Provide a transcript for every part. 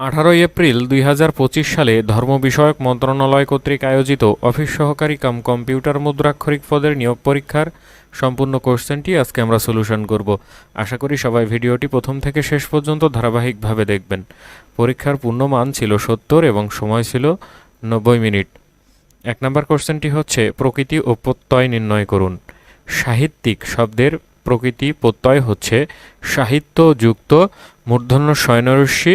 আঠারোই এপ্রিল দুই হাজার পঁচিশ সালে ধর্ম বিষয়ক মন্ত্রণালয় কর্তৃক আয়োজিত অফিস সহকারী কাম কম্পিউটার মুদ্রাক্ষরিক পদের নিয়োগ পরীক্ষার সম্পূর্ণ কোশ্চেনটি আজকে আমরা সলিউশন করব। আশা করি সবাই ভিডিওটি প্রথম থেকে শেষ পর্যন্ত ধারাবাহিকভাবে দেখবেন। পরীক্ষার পূর্ণ মান ছিল সত্তর এবং সময় ছিল নব্বই মিনিট। এক নম্বর কোশ্চেনটি হচ্ছে, প্রকৃতি ও প্রত্যয় নির্ণয় করুন। সাহিত্যিক শব্দের প্রকৃতি প্রত্যয় হচ্ছে সাহিত্য যুক্ত মূর্ধন্য শয়নরস্যি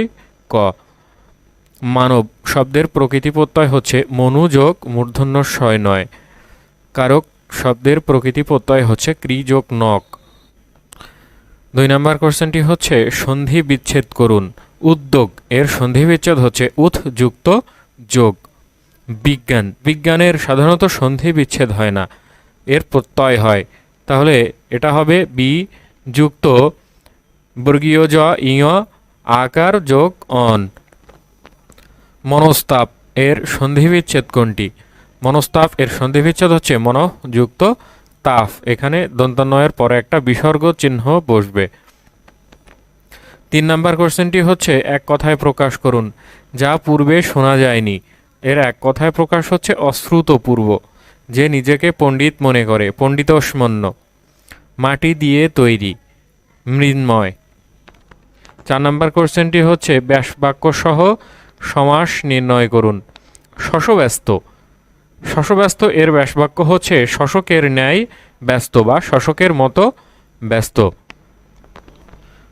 মানব শব্দের প্রকৃতি প্রত্যয় হচ্ছে মনুযোগ মূর্ধন্য শয় নয়। কারক শব্দের প্রকৃতি প্রত্যয় হচ্ছে ক্রিযোগ নক। দুই নম্বর কোশ্চেনটি হচ্ছে, সন্ধি বিচ্ছেদ করুন। উদ্যোগ, এর সন্ধি বিচ্ছেদ হচ্ছে উথ যুক্ত যোগ। বিজ্ঞান, বিজ্ঞানের সাধারণত সন্ধি বিচ্ছেদ হয় না, এর প্রত্যয় হয়। তাহলে এটা হবে বি যুক্ত বর্গীয় জ ইয় আকার যোগ অন। মনস্তাপ এর সন্ধিবিচ্ছেদ কোনটি? মনস্তাপ এর সন্ধিবিচ্ছেদ হচ্ছে মন যুক্ত তাপ। এখানে দন্তান্বয়ের পরে একটা বিসর্গ চিহ্ন বসবে। তিন নাম্বার কোশ্চেনটি হচ্ছে, এক কথায় প্রকাশ করুন, যা পূর্বে শোনা যায়নি। এর এক কথায় প্রকাশ হচ্ছে অশ্রুত পূর্ব, যে নিজেকে পণ্ডিত মনে করে, পণ্ডিতস্মন্য। মাটি দিয়ে তৈরি, মৃন্ময়। চার নম্বর কোশ্চেনটি হচ্ছে, ব্যাস বাক্য সহ সমাস নির্ণয় করুন। শশব্যস্ত। শশব্যস্ত এর ব্যাসবাক্য হচ্ছে, শশকের ন্যায় ব্যস্ত বা শশকের মতো ব্যস্ত।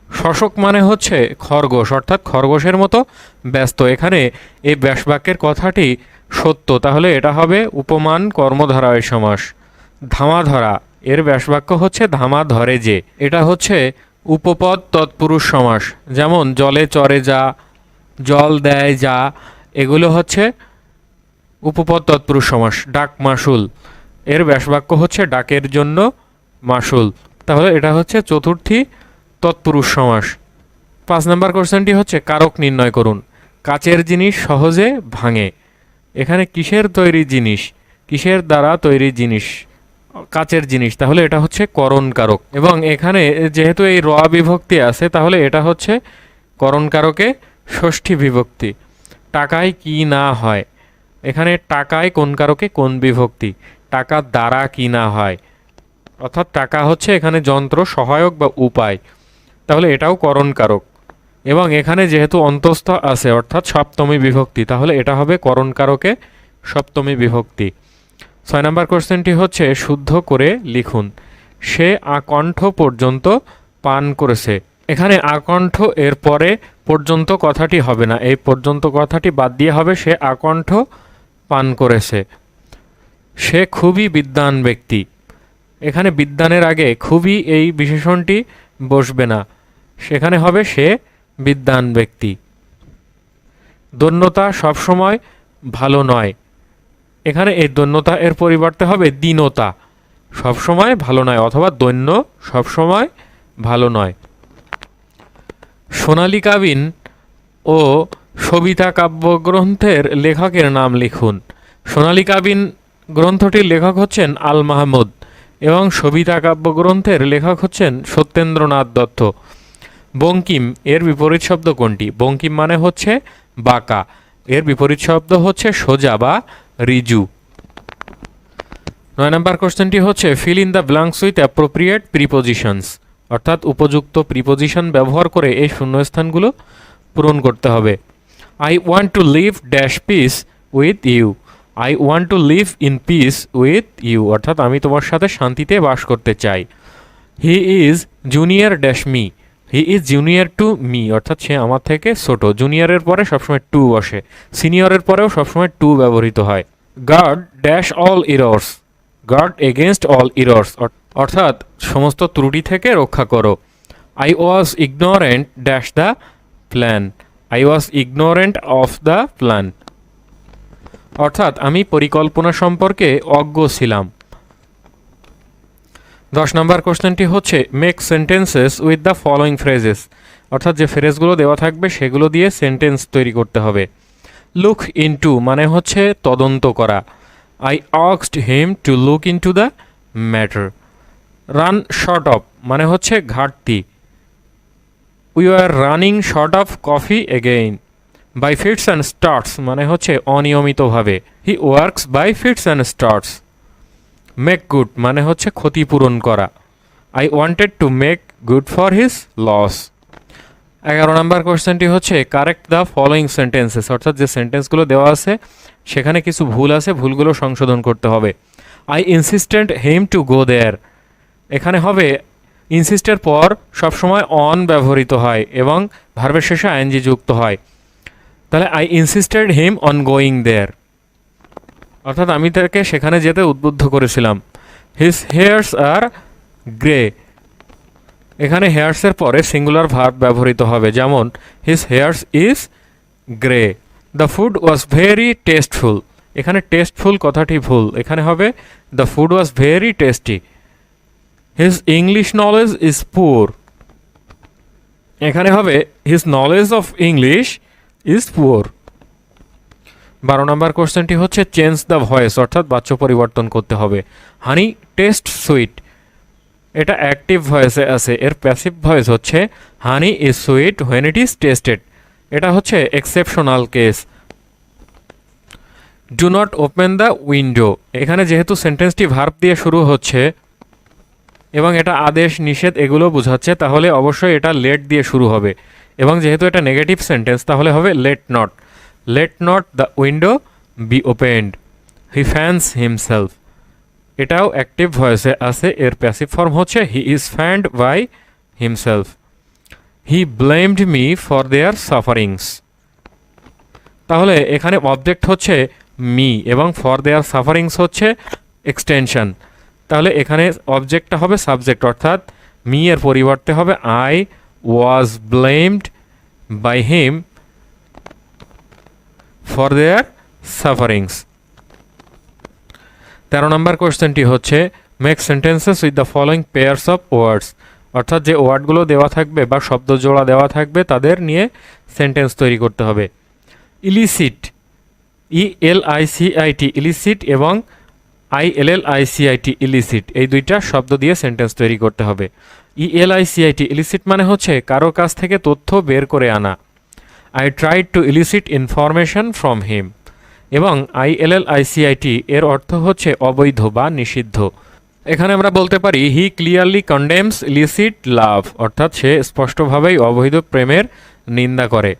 শশক মানে হচ্ছে খরগোশ, অর্থাৎ খরগোশের মতো ব্যস্ত। এখানে এই ব্যাসবাক্যের কথাটি সত্য। তাহলে এটা হবে উপমান কর্মধারায় সমাস। ধামা ধরা এর ব্যাসবাক্য হচ্ছে ধামা ধরে যে। এটা হচ্ছে উপপদ তৎপুরুষ সমাস। যেমন জলে চরে যা, জল দেয় যা, এগুলো হচ্ছে উপপদ তৎপুরুষ সমাস, ডাক মাসুল এর ব্যাসবাক্য হচ্ছে ডাকের জন্য মাসুল তাহলে এটা হচ্ছে চতুর্থী তৎপুরুষ সমাস। পাঁচ নম্বর কোশ্চেনটি হচ্ছে কারক নির্ণয় করুন। কাচের জিনিস সহজে ভাঙে। এখানে কিসের তৈরি জিনিস? কিসের দ্বারা তৈরি জিনিস? কাচের জিনিস, তাহলে এটা হচ্ছে করণকারক। এবং এখানে যেহেতু এই র বিভক্তি আছে, তাহলে এটা হচ্ছে করণকারকে ষষ্ঠী বিভক্তি। টাকায় কি না হয়? এখানে টাকায় কোন কারকে? কোন বিভক্তি? টাকা দ্বারা কি না হয়? অর্থাৎ টাকা হচ্ছে এখানে যন্ত্র, সহায়ক বা উপায়। তাহলে এটাও করণকারক। এবং এখানে যেহেতু অন্তস্থ আছে, অর্থাৎ সপ্তমী বিভক্তি, তাহলে এটা হবে করণকারকে সপ্তমী বিভক্তি। ছয় নম্বর কোশ্চেনটি হচ্ছে, শুদ্ধ করে লিখুন। সে আকণ্ঠ পর্যন্ত পান করেছে। এখানে আকণ্ঠ এর পরে পর্যন্ত কথাটি হবে না। এই পর্যন্ত কথাটি বাদ দিয়ে হবে, সে আকণ্ঠ পান করেছে। সে খুবই বিদ্বান ব্যক্তি। এখানে বিদ্বানের আগে খুবই এই বিশেষণটি বসবে না। সেখানে হবে, সে বিদ্বান ব্যক্তি। দন্যতা সবসময় ভালো নয়। এখানে এই দৈন্যতা এর পরিবর্তে হবে দীনতা। সবসময় ভালো নয়, অথবা দৈন্য সবসময় ভালো নয়। সোনালী কাবিন ও সবিতা কাব্যগ্রন্থের লেখকের নাম লিখুন। সোনালী কাবিন গ্রন্থটির লেখক হচ্ছেন আল মাহমুদ এবং সবিতা কাব্যগ্রন্থের লেখক হচ্ছেন সত্যেন্দ্রনাথ দত্ত। বঙ্কিম এর বিপরীত শব্দ কোনটি? বঙ্কিম মানে হচ্ছে বাঁকা। এর বিপরীত শব্দ হচ্ছে সোজা বা রিজু। নয় নম্বর কোশ্চেনটি হচ্ছে fill in the blanks with appropriate prepositions অর্থাৎ উপযুক্ত প্রিপোজিশন ব্যবহার করে এই শূন্যস্থানগুলো পূরণ করতে হবে। I want to live dash peace with you I want to live in peace with you অর্থাৎ আমি তোমার সাথে শান্তিতে বাস করতে চাই। He is junior dash me he is junior to me অর্থাৎ সে আমার থেকে ছোট। জুনিয়রের পরে সবসময় টু বসে সিনিয়রের পরেও সবসময় টু ব্যবহৃত হয়। Guard dash all errors guard against all errors অর্থাৎ সমস্ত ত্রুটি থেকে রক্ষা করো। I was ignorant dash the plan I was ignorant of the plan অর্থাৎ আমি পরিকল্পনা সম্পর্কে অজ্ঞ ছিলাম। দশ নম্বর কোশ্চেনটি হচ্ছে make sentences with the following phrases অর্থাৎ যে ফ্রেজগুলো দেওয়া থাকবে, সেগুলো দিয়ে সেন্টেন্স তৈরি করতে হবে। লুক ইনটু মানে হচ্ছে তদন্ত করা। I আক্সড him to look into the matter run short of মানে হচ্ছে ঘাটতি। We are running short of coffee again by fits and starts মানে হচ্ছে অনিয়মিতভাবে। He works by fits and starts make good মানে হচ্ছে ক্ষতিপূরণ করা। I wanted to make good for his loss এগারো নম্বর কোয়েশ্চেনটি হচ্ছে কারেক্ট দ্য ফলোয়িং সেন্টেন্সেস অর্থাৎ যে সেন্টেন্সগুলো দেওয়া আছে, সেখানে কিছু ভুল আছে, ভুলগুলো সংশোধন করতে হবে। আই ইনসিস্টেন্ট হেম টু গো দেয়ার এখানে হবে ইনসিস্টের পর সবসময় অন ব্যবহৃত হয় এবং ভার্বের শেষে আইএনজি যুক্ত হয়। তাহলে I insisted him on going there অর্থাৎ আমি তাকে সেখানে যেতে উদ্বুদ্ধ করেছিলাম। হিজ হেয়ার্স আর গ্রে এখানে হেয়ার্সের পরে সিঙ্গুলার ভার্ব ব্যবহৃত হবে। যেমন his hairs is grey the food was very tasteful এখানে টেস্টফুল কথাটি ভুল। এখানে হবে the food was very tasty his English knowledge is poor এখানে হবে his knowledge of English is poor বারো নম্বর কোশ্চেনটি হচ্ছে চেঞ্জ দ্য ভয়েস অর্থাৎ বাচ্য পরিবর্তন করতে হবে। হানি টেস্ট সুইট এটা অ্যাক্টিভ ভয়েসে আছে। এর প্যাসিভ ভয়েস হচ্ছে honey is sweet when it is tasted এটা হচ্ছে exceptional case do not open the window এখানে যেহেতু সেন্টেন্সটি ভার্ব দিয়ে শুরু হচ্ছে, এবং এটা আদেশ, নিষেধ, এগুলো বোঝাচ্ছে, তাহলে অবশ্যই এটা লেট দিয়ে শুরু হবে। এবং যেহেতু এটা নেগেটিভ সেন্টেন্স তাহলে হবে let not let not the window be opened he fans himself এটাও অ্যাক্টিভ ভয়েসে আছে, এর প্যাসিভ ফর্ম হচ্ছে he is fanned by himself he blamed me for their sufferings তাহলে এখানে অবজেক্ট হচ্ছে মি এবং ফর দেয়ার সাফারিংস হচ্ছে এক্সটেনশন তাহলে এখানে অবজেক্টটা হবে সাবজেক্ট অর্থাৎ মি এর পরিবর্তে হবে I was blamed by him for their sufferings তেরো নম্বর কোয়েশ্চেনটি হচ্ছে make sentences with the following pairs of words অর্থাৎ যে ওয়ার্ডগুলো দেওয়া থাকবে বা শব্দ জোড়া দেওয়া থাকবে, তাদের নিয়ে সেন্টেন্স তৈরি করতে হবে। Elicit E L I C I T elicit এবং I L L I C I T illicit, এই দুইটা শব্দ দিয়ে সেন্টেন্স তৈরি করতে হবে। E L I C I T elicit মানে হচ্ছে কারও কাছ থেকে তথ্য বের করে আনা। I tried to elicit information from him এবং I L L I C I T এর অর্থ হচ্ছে অবৈধ বা নিষিদ্ধ। এখানে আমরা বলতে পারি হি ক্লিয়ারলি কন্ডেমস ইলিসিট লাভ অর্থাৎ সে স্পষ্টভাবেই অবৈধ প্রেমের নিন্দা করে।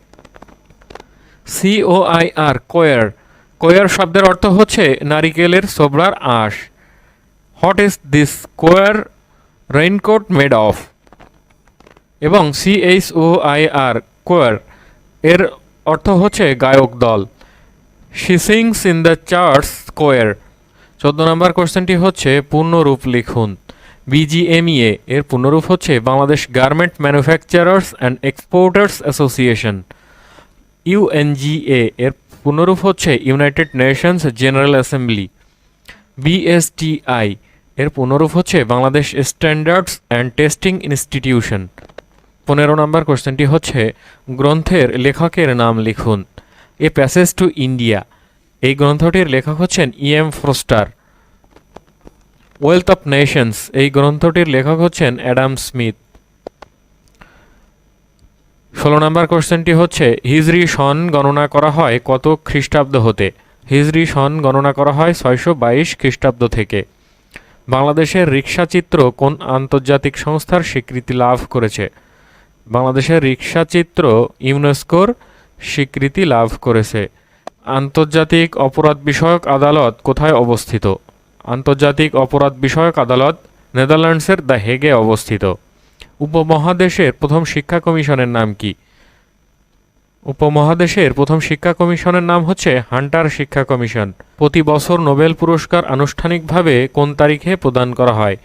সি ও আই আর কোয়ার কোয়ার শব্দের অর্থ হচ্ছে নারিকেলের সোবড়ার আঁশ। What is this coir raincoat made of এবং C H O I R choir এর অর্থ হচ্ছে গায়ক দল। She sings in the church square চোদ্দ নম্বর কোশ্চেনটি হচ্ছে, পূর্ণরূপ লিখুন। বিজিএমইএ এর পূর্ণরূপ হচ্ছে Bangladesh Garment Manufacturers and Exporters Association UNGA এর পূর্ণরূপ হচ্ছে United Nations General Assembly BSTI এর পূর্ণরূপ হচ্ছে Bangladesh Standards and Testing Institution পনেরো নম্বর কোশ্চেনটি হচ্ছে, গ্রন্থের লেখকের নাম লিখুন। এ প্যাসেজ টু ইন্ডিয়া এই গ্রন্থটির লেখক হচ্ছেন E M Forster Wealth of Nations এই গ্রন্থটির লেখক হচ্ছেন অ্যাডাম স্মিথ ষোলো নম্বর কোশ্চেনটি হচ্ছে, হিজরি সন গণনা করা হয় কত খ্রিস্টাব্দ হতে? হিজরি সন গণনা করা হয় ছয়শো বাইশ খ্রিস্টাব্দ থেকে। বাংলাদেশের রিক্সা চিত্র কোন আন্তর্জাতিক সংস্থার স্বীকৃতি লাভ করেছে? বাংলাদেশের রিক্সা চিত্র ইউনেস্কোর স্বীকৃতি লাভ করেছে। আন্তর্জাতিক অপরাধ বিষয়ক আদালত কোথায় অবস্থিত? আন্তর্জাতিক অপরাধ বিষয়ক আদালত নেদারল্যান্ডসের দ্য হেগে অবস্থিত। উপমহাদেশের প্রথম শিক্ষা কমিশনের নাম কি? উপমহাদেশের প্রথম শিক্ষা কমিশনের নাম হচ্ছে হান্টার শিক্ষা কমিশন। প্রতি বছর নোবেল পুরস্কার আনুষ্ঠানিকভাবে কোন তারিখে প্রদান করা হয়?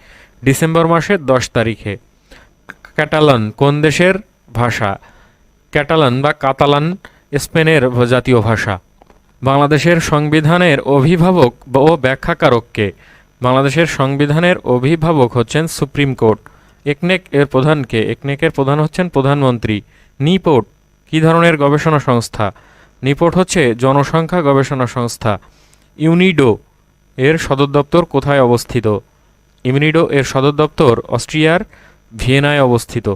ডিসেম্বর মাসের দশ তারিখে। ক্যাটালান কোন দেশের ভাষা? ক্যাটালান বা কাতালান, স্পেনের জাতীয় ভাষা। বাংলাদেশের সংবিধানের অভিভাবক ও ব্যাখ্যাকারককে বাংলাদেশের সংবিধানের অভিভাবক হচ্ছেন সুপ্রিম কোর্ট। একনেক এর প্রধানকে একনেকের প্রধান হচ্ছেন প্রধানমন্ত্রী। নিপোর্ট, কি ধরনের গবেষণা সংস্থা? নিপোর্ট হচ্ছে জনসংখ্যা গবেষণা সংস্থা। ইউনিডো, এর সদর দপ্তর কোথায় অবস্থিত? ইউনিডো এর সদর দপ্তর অস্ট্রিয়ার ভিয়েনায় অবস্থিত।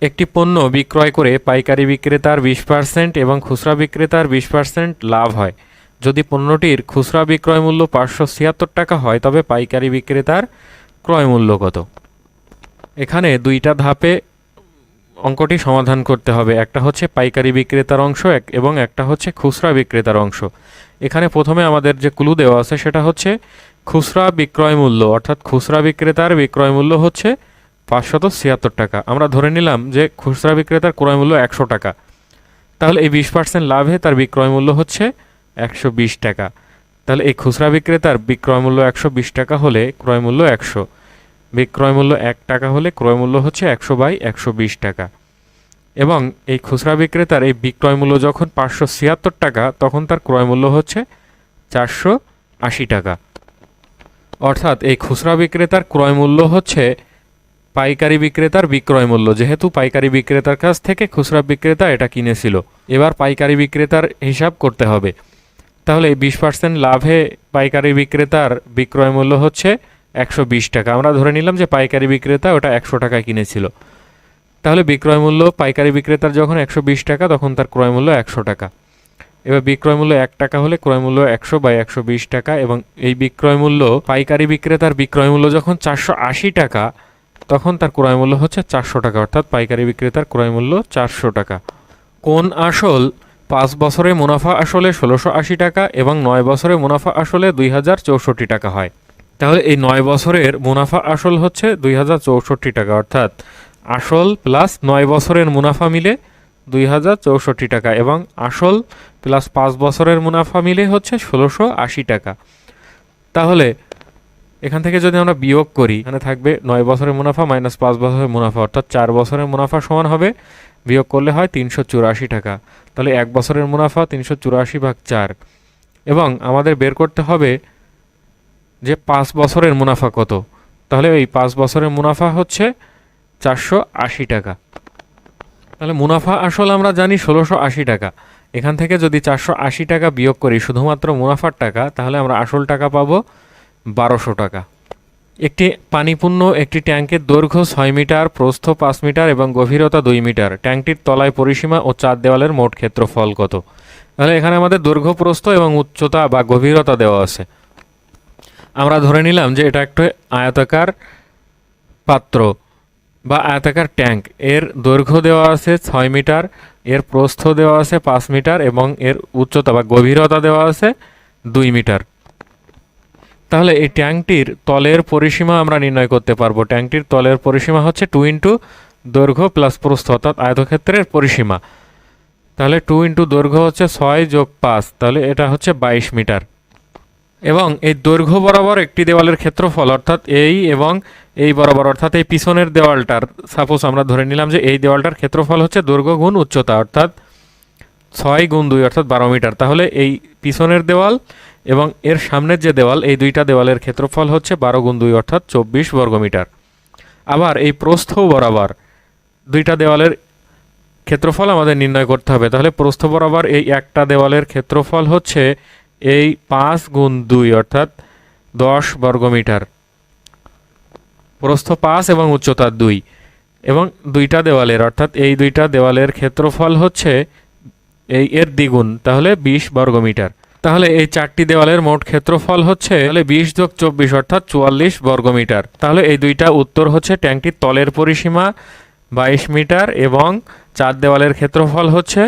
একটি পণ্য বিক্রয় করে পাইকারি বিক্রেতার বিশ পার্সেন্ট এবং খুচরা বিক্রেতার বিশ পার্সেন্ট লাভ হয়। যদি পণ্যটির খুচরা বিক্রয় মূল্য পাঁচশো ছিয়াত্তর টাকা হয়, তবে পাইকারি বিক্রেতার ক্রয় মূল্য কত? এখানে দুইটা ধাপে অঙ্কটি সমাধান করতে হবে। একটা হচ্ছে পাইকারি বিক্রেতার অংশ এক- এবং একটা হচ্ছে খুচরা বিক্রেতার অংশ। এখানে প্রথমে আমাদের যে ক্লু দেওয়া আছে, সেটা হচ্ছে খুচরা বিক্রয় মূল্য, অর্থাৎ খুচরা বিক্রেতার বিক্রয় মূল্য হচ্ছে পাঁচশত ছিয়াত্তর টাকা। আমরা ধরে নিলাম যে খুচরা বিক্রেতার ক্রয় মূল্য একশো টাকা। তাহলে এই বিশ পার্সেন্ট লাভে তার বিক্রয় মূল্য হচ্ছে একশো বিশ টাকা। তাহলে এই খুচরা বিক্রেতার বিক্রয় মূল্য একশো বিশ টাকা হলে ক্রয় মূল্য একশো। বিক্রয় মূল্য এক টাকা হলে ক্রয় মূল্য হচ্ছে একশো বাই একশো বিশ টাকা। এবং এই খুচরা বিক্রেতার এই বিক্রয় মূল্য যখন পাঁচশো ছিয়াত্তর টাকা, তখন তার ক্রয় মূল্য হচ্ছে চারশো আশি টাকা। অর্থাৎ এই খুচরা বিক্রেতার ক্রয় মূল্য হচ্ছে পাইকারি বিক্রেতার বিক্রয় মূল্য। যেহেতু পাইকারি বিক্রেতার কাছ থেকে খুচরা বিক্রেতা এটা কিনেছিল, এবার পাইকারি বিক্রেতার হিসাব করতে হবে। তাহলে বিশ পার্সেন্ট লাভে পাইকারি বিক্রেতার বিক্রয় মূল্য হচ্ছে একশো বিশ টাকা। আমরা ধরে নিলাম যে পাইকারি বিক্রেতা ওটা একশো টাকায় কিনেছিল। তাহলে বিক্রয় মূল্য পাইকারি বিক্রেতার যখন একশো বিশ টাকা, তখন তার ক্রয় মূল্য একশো টাকা। এবার বিক্রয় মূল্য এক টাকা হলে ক্রয় মূল্য একশো বাই একশো বিশ টাকা এবং এই বিক্রয় মূল্য পাইকারি বিক্রেতার বিক্রয় মূল্য যখন চারশো আশি টাকা, তখন তার ক্রয় মূল্য হচ্ছে চারশো টাকা, অর্থাৎ পাইকারি বিক্রেতার ক্রয় মূল্য চারশো টাকা। কোন আসল পাঁচ বছরে মুনাফা আসলে ষোলোশো আশি টাকা এবং নয় বছরে মুনাফা আসলে দুই হাজার চৌষট্টি টাকা হয়। তাহলে এই নয় বছরের মুনাফা আসল হচ্ছে দুই হাজার চৌষট্টি টাকা, অর্থাৎ আসল প্লাস নয় বছরের মুনাফা মিলে দুই হাজার চৌষট্টি টাকা এবং আসল প্লাস পাঁচ বছরের মুনাফা মিলে হচ্ছে ষোলোশো আশি টাকা। তাহলে এখান থেকে যদি আমরা বিয়োগ করি, এখানে থাকবে নয় বছরের মুনাফা মাইনাস পাঁচ বছরের মুনাফা, অর্থাৎ চার বছরের মুনাফা সমান হবে, বিয়োগ করলে হয় তিনশো চুরাশি টাকা। তাহলে এক বছরের মুনাফা তিনশো চুরাশি ভাগ চার। এবং আমাদের বের করতে হবে যে পাঁচ বছরের মুনাফা কত। তাহলে এই পাঁচ বছরের মুনাফা হচ্ছে চারশো আশি টাকা। তাহলে মুনাফা আসল আমরা জানি ষোলোশো আশি টাকা। এখান থেকে যদি চারশো আশি টাকা বিয়োগ করি, শুধুমাত্র মুনাফার টাকা, তাহলে আমরা আসল টাকা পাবো বারোশো টাকা। একটি পানিপূর্ণ একটি ট্যাঙ্কের দৈর্ঘ্য ছয় মিটার, প্রস্থ পাঁচ মিটার এবং গভীরতা দুই মিটার। ট্যাঙ্কটির তলায় পরিসীমা ও চার দেওয়ালের মোট ক্ষেত্রফল কত? তাহলে এখানে আমাদের দৈর্ঘ্য, প্রস্থ এবং উচ্চতা বা গভীরতা দেওয়া আছে। আমরা ধরে নিলাম যে এটা একটা আয়তাকার পাত্র। বা আয়তাকার ট্যাঙ্ক। এর দৈর্ঘ্য দেওয়া আছে ছয় মিটার, এর প্রস্থ দেওয়া আছে পাঁচ মিটার এবং এর উচ্চতা বা গভীরতা দেওয়া আছে দুই মিটার। তাহলে এই ট্যাঙ্কটির তলের পরিসীমা আমরা নির্ণয় করতে পারব। ট্যাঙ্কটির তলের পরিসীমা হচ্ছে টু ইন্টু দৈর্ঘ্য প্লাস প্রস্থ, অর্থাৎ আয়তক্ষেত্রের পরিসীমা। তাহলে টু ইন্টু দৈর্ঘ্য হচ্ছে ছয় যোগ পাঁচ, তাহলে এটা হচ্ছে বাইশ মিটার। এবং এই দৈর্ঘ্য বরাবর একটি দেওয়ালের ক্ষেত্রফল, অর্থাৎ এই এবং এই বরাবর, অর্থাৎ এই পিছনের দেওয়ালটার সাপোজ আমরা ধরে নিলাম যে এই দেওয়ালটার ক্ষেত্রফল হচ্ছে দৈর্ঘ্য গুণ উচ্চতা, অর্থাৎ ছয় গুণ দুই, অর্থাৎ বারো মিটার। তাহলে এই পিছনের দেওয়াল এবং এর সামনের যে দেওয়াল, এই দুইটা দেওয়ালের ক্ষেত্রফল হচ্ছে বারো গুণ দুই, অর্থাৎ চব্বিশ বর্গমিটার আবার এই প্রস্থ বরাবর দুইটা দেওয়ালের ক্ষেত্রফল আমাদের নির্ণয় করতে হবে। তাহলে প্রস্থ বরাবর এই একটা দেওয়ালের ক্ষেত্রফল হচ্ছে এই পাঁচ গুণ দুই, অর্থাৎ দশ বর্গমিটার প্রস্থ পাঁচ এবং উচ্চতা দুই। এবং দুইটা দেওয়ালের, অর্থাৎ এই দুইটা দেওয়ালের ক্ষেত্রফল হচ্ছে এই এর দ্বিগুণ, তাহলে বিশ বর্গমিটার। তাহলে এই চারটি দেওয়ালের মোট ক্ষেত্রফল হচ্ছে, তাহলে বিশ যোগ চব্বিশ, অর্থাৎ চুয়াল্লিশ বর্গমিটার। তাহলে এই দুইটা উত্তর হচ্ছে ট্যাঙ্কটির তলের পরিসীমা বাইশ মিটার এবং চার দেওয়ালের ক্ষেত্রফল হচ্ছে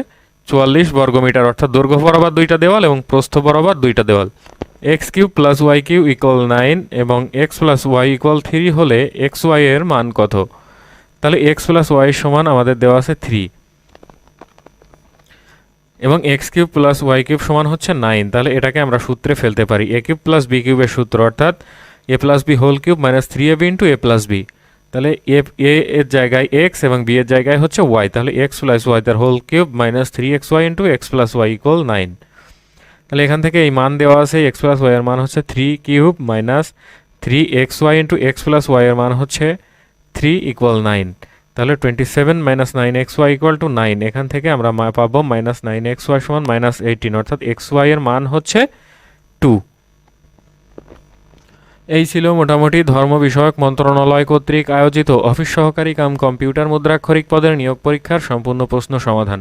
চুয়াল্লিশ বর্গমিটার, অর্থাৎ দৈর্ঘ্য বরাবর দুইটা দেওয়াল এবং প্রস্থ বরাবর দুইটা দেওয়াল। X cube plus y cube equal nine এবং x plus y equal three হলে এক্স ওয়াই এর মান কত? তাহলে এক্স প্লাস ওয়াই সমান আমাদের দেওয়া আছে থ্রি এবং x cube plus y cube সমান হচ্ছে নাইন তাহলে এটাকে আমরা সূত্রে ফেলতে পারি। এ কিউব প্লাস বি কিউবের সূত্র অর্থাৎ a plus b whole cube minus three a b into a plus b তাহলে এ এর জায়গায় এক্স এবং বি এর জায়গায় হচ্ছে ওয়াই তাহলে এক্স প্লাস ওয়াই তার whole cube minus three x y into x plus y equal nine তাহলে এখান থেকে এই মান দেওয়া আছে এক্স প্লাস ওয়াই এর মান হচ্ছে three cube minus three x y into x plus ওয়াইয়ের মান হচ্ছে থ্রি ইকুয়াল নাইন তাহলে twenty seven minus nine x y equal to nine এখান থেকে আমরা পাবো মাইনাস নাইন এক্স ওয়াই সমান মাইনাস এইটিন অর্থাৎ এক্স ওয়াইয়ের মান হচ্ছে টু এই ছিল মোটামুটি ধর্ম বিষয়ক মন্ত্রণালয় কর্তৃক আয়োজিত অফিস সহকারী কাম কম্পিউটার মুদ্রাক্ষরিক পদের নিয়োগ পরীক্ষার সম্পূর্ণ প্রশ্ন সমাধান।